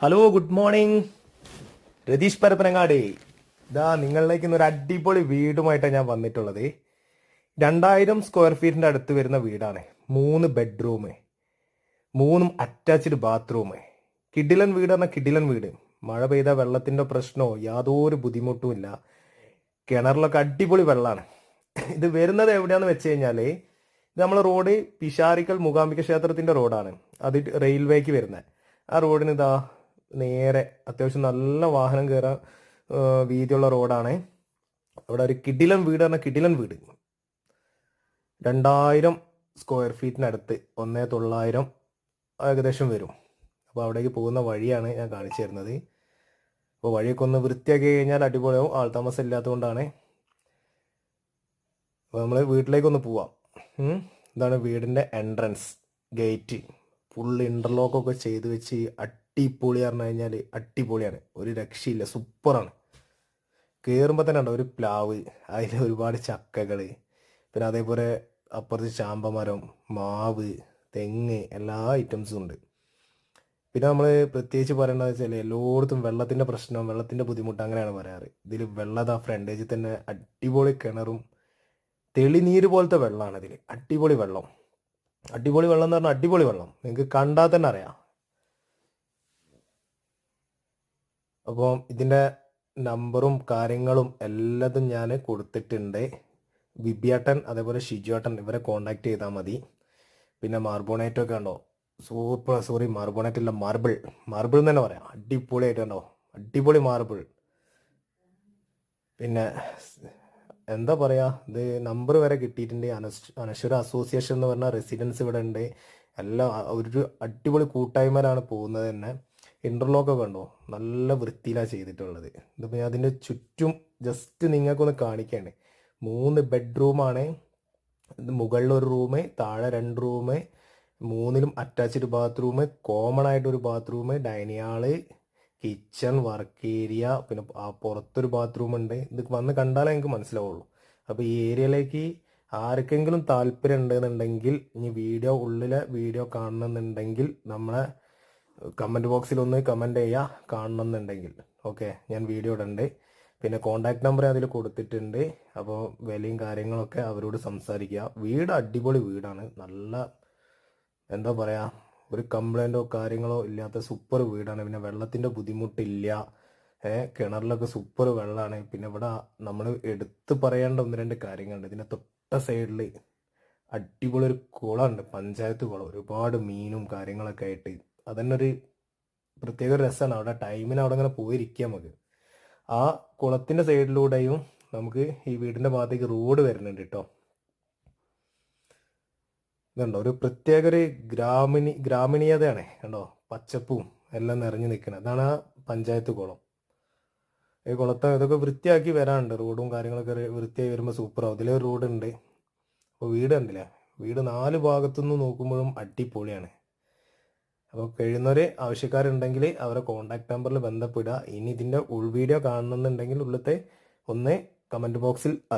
Hello good morning Ratheesh Parappanangadi. ഇതാ നിങ്ങളിലേക്ക് ഇന്നൊരു അടിപൊളി വീടുമായിട്ടാണ് ഞാൻ വന്നിട്ടുള്ളത്. രണ്ടായിരം സ്ക്വയർ ഫീറ്റിന്റെ അടുത്ത് വരുന്ന വീടാണ്. മൂന്ന് ബെഡ്റൂം മൂന്നും അറ്റാച്ച്ഡ് ബാത്റൂം കിഡിലൻ വീട് പറഞ്ഞാൽ കിഡിലൻ വീട്. മഴ പെയ്ത വെള്ളത്തിന്റെ പ്രശ്നമോ യാതൊരു ബുദ്ധിമുട്ടും ഇല്ല. കിണറിലൊക്കെ അടിപൊളി വെള്ളമാണ് ഇത് വരുന്നത് എവിടെയാണെന്ന് വെച്ച് കഴിഞ്ഞാൽ ഇത് നമ്മളെ റോഡ് പിഷാരിക്കൽ മൂകാംബിക ക്ഷേത്രത്തിന്റെ റോഡാണ് അത് റെയിൽവേക്ക് വരുന്നത് ആ റോഡിന് ഇതാ നേരെ അത്യാവശ്യം നല്ല വാഹനം കയറാൻ വീതിയുള്ള റോഡാണ്. അവിടെ ഒരു കിടിലൻ വീട് പറഞ്ഞ കിടിലൻ വീട്. രണ്ടായിരം സ്ക്വയർ ഫീറ്റിനടുത്ത് ഒന്നേ തൊള്ളായിരം ഏകദേശം വരും. അപ്പോൾ അവിടേക്ക് പോകുന്ന വഴിയാണ് ഞാൻ കാണിച്ചു തരുന്നത്. അപ്പോൾ വഴിയൊക്കെ ഒന്ന് വൃത്തിയാക്കി കഴിഞ്ഞാൽ അടിപൊളിയാവും. ആൾ താമസം ഇല്ലാത്തതുകൊണ്ടാണ്. അപ്പോൾ നമ്മൾ വീട്ടിലേക്കൊന്ന് പോവാം. ഇതാണ് വീടിന്റെ എൻട്രൻസ് ഗേറ്റ് ഫുൾ ഇന്റർലോക്കൊക്കെ ചെയ്ത് വെച്ച് അടിപൊളി പറഞ്ഞു കഴിഞ്ഞാൽ അടിപൊളിയാണ്. ഒരു രക്ഷയില്ല. സൂപ്പറാണ്. കയറുമ്പോൾ തന്നെ ഉണ്ടോ ഒരു പ്ലാവ് അതിൽ ഒരുപാട് ചക്കകൾ പിന്നെ അതേപോലെ അപ്പുറത്ത് ചാമ്പമരം മാവ് തെങ്ങ് എല്ലാ ഐറ്റംസും ഉണ്ട്. പിന്നെ നമ്മൾ പ്രത്യേകിച്ച് പറയേണ്ടത് വെച്ചാൽ എല്ലായിടത്തും വെള്ളത്തിന്റെ പ്രശ്നം വെള്ളത്തിന്റെ ബുദ്ധിമുട്ട് അങ്ങനെയാണ് പറയാറ്. ഇതിൽ വെള്ളത ഫ്രണ്ടേജിൽ തന്നെ അടിപൊളി കിണറും തെളിനീര് പോലത്തെ വെള്ളമാണ് ഇതിൽ അടിപൊളി വെള്ളം. അടിപൊളി വെള്ളം എന്ന് പറഞ്ഞാൽ അടിപൊളി വെള്ളം. നിങ്ങൾക്ക് കണ്ടാൽ തന്നെ അറിയാം. അപ്പോൾ ഇതിന്റെ നമ്പറും കാര്യങ്ങളും എല്ലാതും ഞാൻ കൊടുത്തിട്ടുണ്ട്. ബിബിയേട്ടൻ അതേപോലെ ഷിജുവേട്ടൻ ഇവരെ കോണ്ടാക്ട് ചെയ്താൽ മതി. പിന്നെ മാർബോണേറ്റ് ഒക്കെ ഉണ്ടോ സൂപ്പർ സോറി മാർബോണേറ്റ് ഇല്ല മാർബിൾ. മാർബിൾ എന്ന് തന്നെ പറയാം. അടിപൊളിയായിട്ട് ഉണ്ടോ അടിപൊളി മാർബിൾ. പിന്നെ എന്താ പറയുക ഇത് നമ്പർ വരെ കിട്ടിയിട്ടുണ്ട്. അനശ് അനശ്വര അസോസിയേഷൻ എന്ന് പറഞ്ഞ റെസിഡൻസ് ഇവിടെ ഉണ്ട്. എല്ലാം ഒരു അടിപൊളി കൂട്ടായ്മയിലാണ് പോകുന്നത് തന്നെ. ഇന്റർലോക്ക് ഒക്കെ ഉണ്ടോ നല്ല വൃത്തിയിലാണ് ചെയ്തിട്ടുള്ളത്. ഇതിപ്പോൾ ഞാൻ അതിന്റെ ചുറ്റും ജസ്റ്റ് നിങ്ങൾക്കൊന്ന് കാണിക്കണ്ടേ. മൂന്ന് ബെഡ്റൂമാണ് മുകളിൽ ഒരു താഴെ രണ്ട് റൂം മൂന്നിലും അറ്റാച്ച്ഡ് ബാത്റൂം കോമൺ ആയിട്ടൊരു bathroom dining hall kitchen work area പിന്നെ പുറത്തൊരു ബാത്റൂം ഉണ്ട്. ഇത് വന്ന് കണ്ടാലേ എനിക്ക് മനസ്സിലാവുള്ളൂ. അപ്പോൾ ഈ ഏരിയയിലേക്ക് ആർക്കെങ്കിലും താല്പര്യം ഉണ്ടെന്നുണ്ടെങ്കിൽ ഇനി വീഡിയോ ഉള്ളിലെ വീഡിയോ കാണണമെന്നുണ്ടെങ്കിൽ നമ്മളെ കമന്റ് ബോക്സിൽ ഒന്ന് കമന്റ് ചെയ്യുക കാണണമെന്നുണ്ടെങ്കിൽ. ഓക്കെ ഞാൻ വീഡിയോ ഇടണ്ട്. പിന്നെ കോണ്ടാക്ട് നമ്പർ അതിൽ കൊടുത്തിട്ടുണ്ട്. അപ്പോൾ വിലയും കാര്യങ്ങളൊക്കെ അവരോട് സംസാരിക്കുക. വീട് അടിപൊളി വീടാണ്. നല്ല എന്താ പറയുക ഒരു കംപ്ലൈന്റോ കാര്യങ്ങളോ ഇല്ലാത്ത സൂപ്പർ വീടാണ്. പിന്നെ വെള്ളത്തിന്റെ ബുദ്ധിമുട്ടില്ല. കിണറിലൊക്കെ സൂപ്പർ വെള്ളമാണ് പിന്നെ ഇവിടെ നമ്മൾ എടുത്തു പറയേണ്ട ഒന്ന് രണ്ട് കാര്യങ്ങളുണ്ട്. ഇതിന്റെ തൊട്ട സൈഡിൽ അടിപൊളി ഒരു കുളമുണ്ട് പഞ്ചായത്ത് കുളം. ഒരുപാട് മീനും കാര്യങ്ങളൊക്കെ ആയിട്ട്. അതന്നെ ഒരു പ്രത്യേക ഒരു രസമാണ് അവിടെ ടൈമിന് അവിടെ അങ്ങനെ പോയിരിക്കാം നമുക്ക്. ആ കുളത്തിന്റെ സൈഡിലൂടെയും നമുക്ക് ഈ വീടിന്റെ ഭാഗത്തേക്ക് റോഡ് വരുന്നുണ്ട് കേട്ടോ ഇതുണ്ടോ? ഒരു പ്രത്യേക ഒരു ഗ്രാമിണി ഗ്രാമീണീയതയാണ് കണ്ടോ? പച്ചപ്പും എല്ലാം നിറഞ്ഞു നിൽക്കുന്നത്. അതാണ് ആ പഞ്ചായത്ത് കുളം. ഈ കുളത്തെ ഇതൊക്കെ വൃത്തിയാക്കി വരാനുണ്ട്. റോഡും കാര്യങ്ങളൊക്കെ വൃത്തിയായി വരുമ്പോൾ സൂപ്പറാവും ഇതിലൊരു റോഡ് ഉണ്ട്. അപ്പോൾ വീട് കണ്ടില്ല? വീട് നാല് ഭാഗത്തുനിന്ന് നോക്കുമ്പോഴും അടിപൊളിയാണ്. അപ്പോൾ കഴിയുന്നവർ ആവശ്യക്കാരുണ്ടെങ്കിൽ അവരെ കോൺടാക്ട് നമ്പറിൽ ബന്ധപ്പെടുക ഇനി ഇതിന്റെ ഉൾ വീഡിയോ കാണണമെന്നുണ്ടെങ്കിൽ ഉള്ളത്തെ ഒന്ന് കമന്റ് ബോക്സിൽ